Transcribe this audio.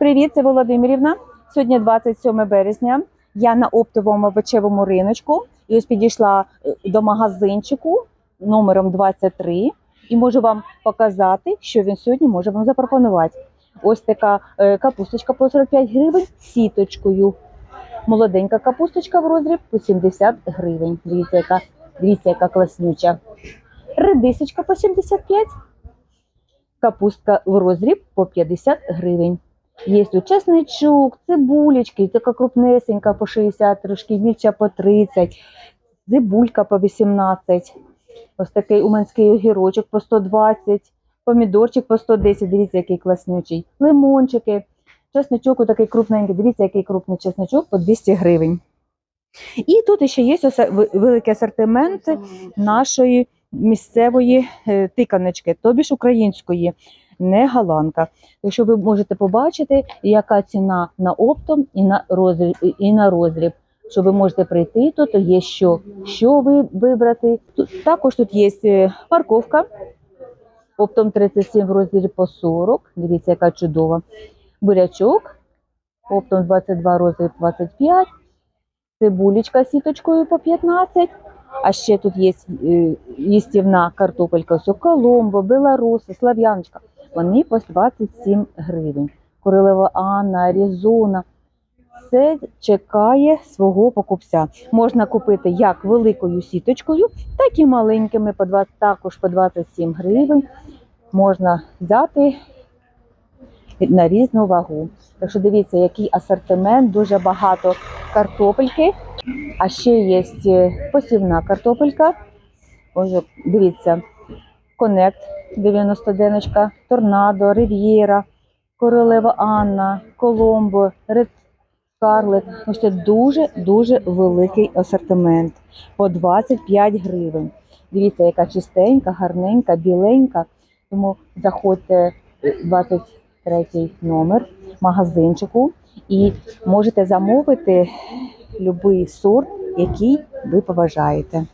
Привіт, це Володимирівна. Сьогодні 27 березня. Я на оптовому овочевому риночку і ось підійшла е, до магазинчику номером 23 і можу вам показати, що він сьогодні може вам запропонувати. Ось така е, капусточка по 45 гривень з сіточкою. Молоденька капусточка в розріб по 70 гривень. Дивіться, яка, дивіться, яка класнюча. Редисочка по 75 капустка в розріб по 50 гривень. Є тут чесничок, цибулечки, така крупнесенька по 60, трошки більша по 30, цибулька по 18, ось такий уманський огірочок по 120, помідорчик по 110, дивіться, який класнючий, лимончики, чесничок такий крупненький, дивіться, який крупний чесничок по 200 гривень. І тут ще є великий асортимент нашої місцевої е, тиканочки, тобі ж української, не галанка. Якщо ви можете побачити, яка ціна на оптом і на розріб, і на розріб. Що ви можете прийти, тут є що, що ви вибрати. Тут, також тут є е, морковка, оптом 37 в розрібі по 40. Дивіться, яка чудова. Бурячок, оптом 22 розріб 25. Цибулечка сіточкою по 15. А ще тут є е, їстівна картопелька, Коломбо, Беларуси, Слав'яночка. Вони по 27 гривень. Королева Анна, Аризона. Все чекає свого покупця. Можна купити як великою сіточкою, так і маленькими, по 20, також по 27 гривень. Можна взяти на різну вагу. Так що дивіться, який асортимент, дуже багато картопельки. А ще є е, посівна картопелька. Ось дивіться, Конект 90 Торнадо, Рив'єра, Королева Анна, Коломбо, Ред Скарлет. Ось це дуже-дуже великий асортимент. По 25 гривень. Дивіться, яка чистенька, гарненька, біленька. Тому заходьте в 23 номер магазинчику і можете замовити будь-який сорт, який ви побажаєте.